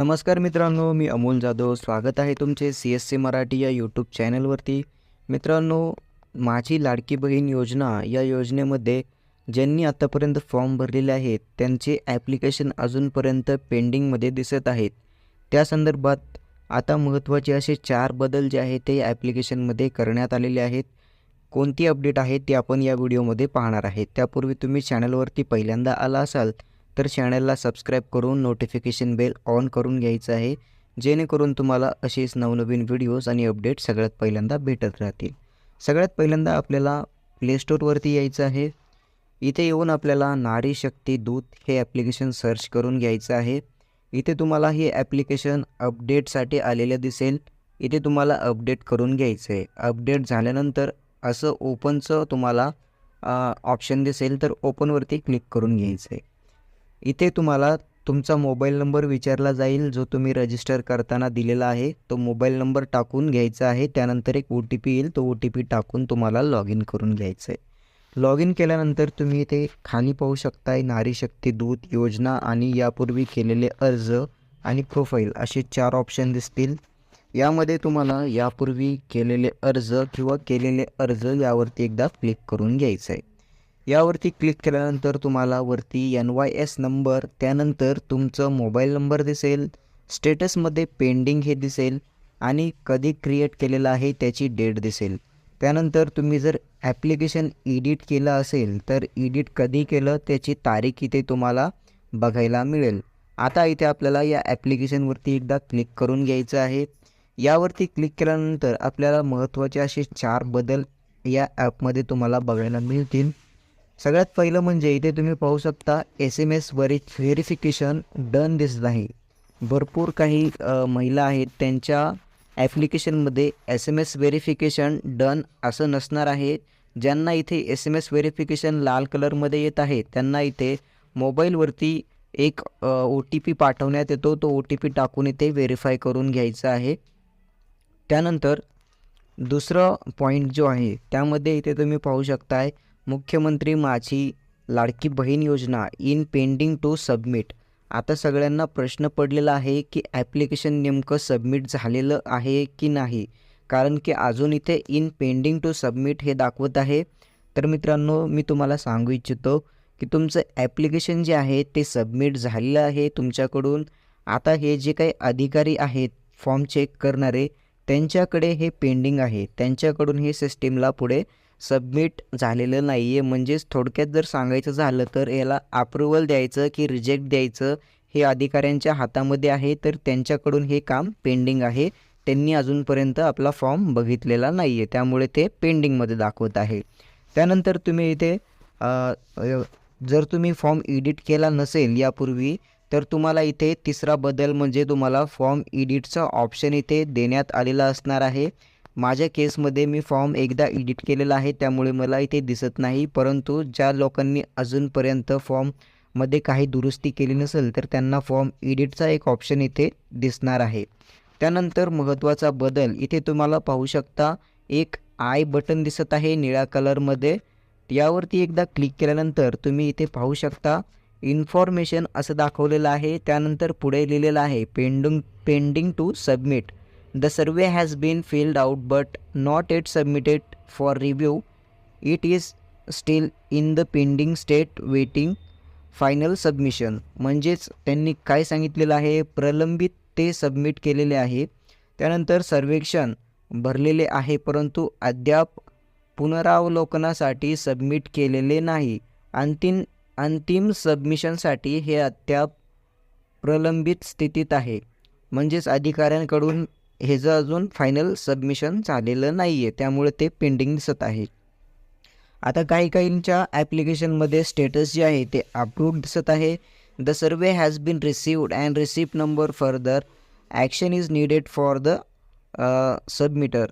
नमस्कार मित्रांनो मी अमोल जाधव. स्वागत आहे तुमचे सी एस सी मराठी या यूट्यूब चॅनलवरती मित्रांनो माझी लाडकी बहीण योजना या योजनेमध्ये ज्यांनी आत्तापर्यंत फॉर्म भरलेले आहेत त्यांचे ॲप्लिकेशन अजूनपर्यंत पेंडिंगमध्ये दिसत आहेत. त्या संदर्भात आता महत्त्वाचे असे चार बदल जे आहेत ते ॲप्लिकेशनमध्ये करण्यात आलेले आहेत. कोणती अपडेट आहे ते आपण या व्हिडिओमध्ये पाहणार आहेत त्यापूर्वी तुम्ही चॅनलवरती पहिल्यांदा आला असाल तर चॅनलला सबस्क्राईब करून नोटिफिकेशन बेल ऑन करून घ्यायचं आहे जेणेकरून तुम्हाला असेच नवनवीन व्हिडिओज आणि अपडेट सगळ्यात पहिल्यांदा भेटत राहतील. सगळ्यात पहिल्यांदा आपल्याला प्लेस्टोरवरती यायचं आहे. इथे येऊन आपल्याला नारी शक्ती दूत हे ॲप्लिकेशन सर्च करून घ्यायचं आहे. इथे तुम्हाला हे ॲप्लिकेशन अपडेटसाठी आलेलं दिसेल. इथे तुम्हाला अपडेट करून घ्यायचं आहे. अपडेट झाल्यानंतर असं ओपनचं तुम्हाला ऑप्शन दिसेल तर ओपनवरती क्लिक करून घ्यायचं आहे. इथे तुम्हाला तुमचा मोबाईल नंबर विचारला जाईल जो तुम्ही रजिस्टर करताना दिलेला आहे. तो मोबाईल नंबर टाकून घ्यायचा आहे. त्यानंतर एक ओ टी पी येईल. तो ओ टी पी टाकून तुम्हाला लॉग इन करून घ्यायचं आहे. लॉग इन केल्यानंतर तुम्ही इथे खाली पाहू शकताय नारी शक्ती दूत योजना आणि यापूर्वी केलेले अर्ज आणि प्रोफाईल असे चार ऑप्शन दिसतील. यामध्ये तुम्हाला यापूर्वी केलेले अर्ज किंवा केलेले अर्ज यावरती एकदा क्लिक करून घ्यायचं आहे. यावरती क्लिक केल्यानंतर तुम्हाला वरती एन वाय एस नंबर त्यानंतर तुमचं मोबाईल नंबर दिसेल स्टेटसमध्ये पेंडिंग हे दिसेल आणि कधी क्रिएट केलेलं आहे त्याची डेट दिसेल. त्यानंतर तुम्ही जर ॲप्लिकेशन एडिट केलं असेल तर एडिट कधी केलं त्याची तारीख इथे तुम्हाला बघायला मिळेल. आता इथे आपल्याला या ॲप्लिकेशनवरती एकदा क्लिक करून घ्यायचं आहे. यावरती क्लिक केल्यानंतर आपल्याला महत्त्वाचे असे चार बदल या ॲपमध्ये तुम्हाला बघायला मिळतील. सगळ्यात पहिलं म्हणजे इथे तुम्ही पाहू शकता एस एम एस वरी व्हेरिफिकेशन डन दिसत आहे. भरपूर काही महिला आहेत त्यांच्या ॲप्लिकेशनमध्ये S M S verification done असं नसणार आहे. ज्यांना इथे एस एम एस व्हेरिफिकेशन लाल कलरमध्ये येत आहे त्यांना इथे मोबाईलवरती एक ओ टी पी पाठवण्यात येतो. तो ओ टी पी टाकून इथे व्हेरीफाय करून घ्यायचा आहे. त्यानंतर दुसरं पॉईंट जो आहे त्यामध्ये इथे तुम्ही पाहू शकताय मुख्यमंत्री माझी लाडकी बहीण योजना इन पेंडिंग टू सबमिट. आता सगळ्यांना प्रश्न पडलेला आहे की ॲप्लिकेशन नेमकं सबमिट झालेलं आहे की नाही? कारण की अजून इथे इन पेंडिंग टू सबमिट हे दाखवत आहे. तर मित्रांनो मी तुम्हाला सांगू इच्छितो की तुमचं ॲप्लिकेशन जे आहे ते सबमिट झालेलं आहे तुमच्याकडून. आता हे जे काही अधिकारी आहेत फॉर्म चेक करणारे त्यांच्याकडे हे पेंडिंग आहे. त्यांच्याकडून हे सिस्टीमला पुढे सबमिट झालेलं नाही आहे म्हणजेच थोडक्यात जर सांगायचं झालं तर याला अप्रुव्हल द्यायचं की रिजेक्ट द्यायचं हे अधिकाऱ्यांच्या हातामध्ये आहे. तर त्यांच्याकडून हे काम पेंडिंग आहे. त्यांनी अजूनपर्यंत आपला फॉर्म बघितलेला नाही आहे त्यामुळे ते पेंडिंगमध्ये दाखवत आहे. त्यानंतर तुम्ही इथे जर तुम्ही फॉर्म एडिट केला नसेल यापूर्वी तर तुम्हाला इथे तिसरा बदल म्हणजे तुम्हाला फॉर्म एडिटचा ऑप्शन इथे देण्यात आलेला असणार आहे. माझ्या केसमध्ये मी फॉर्म एकदा एडिट केलेला आहे त्यामुळे मला इथे दिसत नाही. परंतु ज्या लोकांनी अजूनपर्यंत फॉर्ममध्ये काही दुरुस्ती केली नसेल तर त्यांना फॉर्म एडिटचा एक ऑप्शन इथे दिसणार आहे. त्यानंतर महत्त्वाचा बदल. इथे तुम्हाला पाहू शकता एक आय बटन दिसत आहे निळ्या कलरमध्ये. यावरती एकदा क्लिक केल्यानंतर तुम्ही इथे पाहू शकता इन्फॉर्मेशन असं दाखवलेलं आहे. त्यानंतर पुढे लिहिलेलं आहे pending pending to submit. The survey has been filled out but not yet submitted for review it is still in the pending state waiting final submission म्हणजेच त्यांनी काय सांगितलेलं आहे? प्रलंबित ते सबमिट केलेले आहे. त्यानंतर सर्वेक्षण भरलेले आहे परंतु अद्याप पुनरावलोकनासाठी सबमिट केलेले नाही. अंतिम अंतिम सबमिशनसाठी हे अद्याप प्रलंबित स्थितीत आहे. म्हणजेच अधिकाऱ्यांकडून ह्याचं अजून फायनल सबमिशन झालेलं नाही आहे त्यामुळे ते पेंडिंग दिसत आहे. आता काही काहींच्या ॲप्लिकेशनमध्ये स्टेटस जे आहे ते अप्रूव्ड दिसत आहे. The survey has been received and receipt number further action is needed for the submitter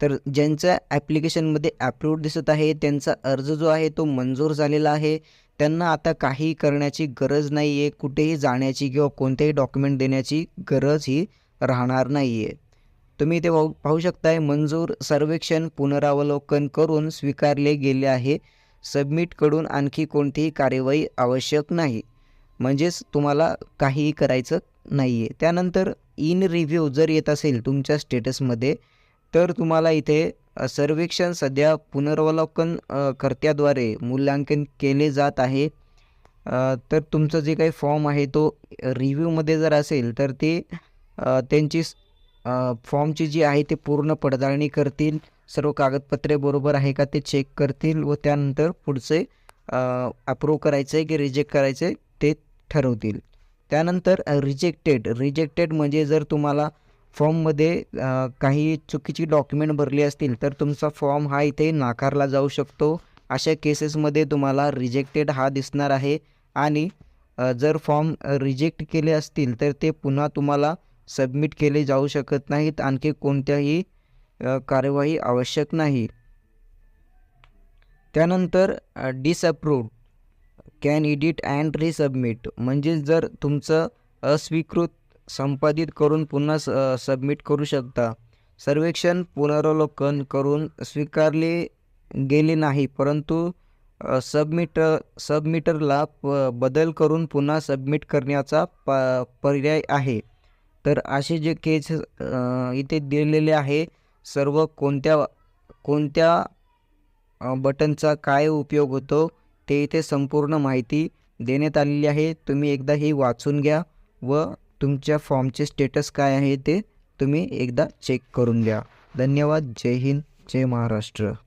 तर ज्यांच्या ॲप्लिकेशनमध्ये अप्रूव्ड दिसत आहे त्यांचा अर्ज जो आहे तो मंजूर झालेला आहे. त्यांना आता काही करण्याची गरज नाही आहे कुठेही जाण्याची किंवा कोणतेही डॉक्युमेंट देण्याची गरज ही राहणार नाही आहे तुम्ही इथे पाहू पाहू शकताय मंजूर सर्वेक्षण पुनरावलोकन करून स्वीकारले गेले आहे. सबमिटकडून आणखी कोणतीही कार्यवाही आवश्यक नाही. म्हणजेच तुम्हाला काहीही करायचं नाही आहे त्यानंतर इन रिव्ह्यू जर येत असेल तुमच्या स्टेटसमध्ये तर तुम्हाला इथे सर्वेक्षण सध्या पुनरावलोकन कर्त्याद्वारे मूल्यांकन केले जात आहे. तर तुमचं जे काही फॉर्म आहे तो रिव्ह्यूमध्ये जर असेल तर ते त्यांची फॉर्मची जी आहे ते पूर्ण पडताळणी करतील. सर्व कागदपत्रे बरोबर आहे का ते चेक करतील व त्यानंतर पुढचे अप्रूव्ह करायचं आहे की रिजेक्ट करायचं आहे ते ठरवतील. त्यानंतर रिजेक्टेड रिजेक्टेड म्हणजे जर तुम्हाला फॉर्ममध्ये काही चुकीची डॉक्युमेंट भरली असतील तर तुमचा फॉर्म हा इथे नाकारला जाऊ शकतो. अशा केसेसमध्ये तुम्हाला रिजेक्टेड हा दिसणार आहे आणि जर फॉर्म रिजेक्ट केले असतील तर ते पुन्हा तुम्हाला सबमिट केले जाऊ शकत नाहीत. आणखी कोणत्याही कारवाई कार्यवाही आवश्यक नाही. त्यानंतर disapproved can edit and resubmit म्हणजेच जर तुमचं अस्वीकृत संपादित करून पुन्हा स सबमिट करू शकता. सर्वेक्षण पुनरावलोकन करून स्वीकारले गेले नाही परंतु सबमिट सबमिटरला प बदल करून पुन्हा सबमिट करण्याचा प पर्याय आहे. तर असे जे केस इथे दिलेले आहे सर्व कोणत्या कोणत्या बटनचा काय उपयोग होतो ते इथे संपूर्ण माहिती देण्यात आलेली आहे. तुम्ही एकदा ही वाचून घ्या व तुमच्या फॉर्मचे स्टेटस काय आहे ते तुम्ही एकदा चेक करून घ्या. धन्यवाद. जय हिंद. जय महाराष्ट्र.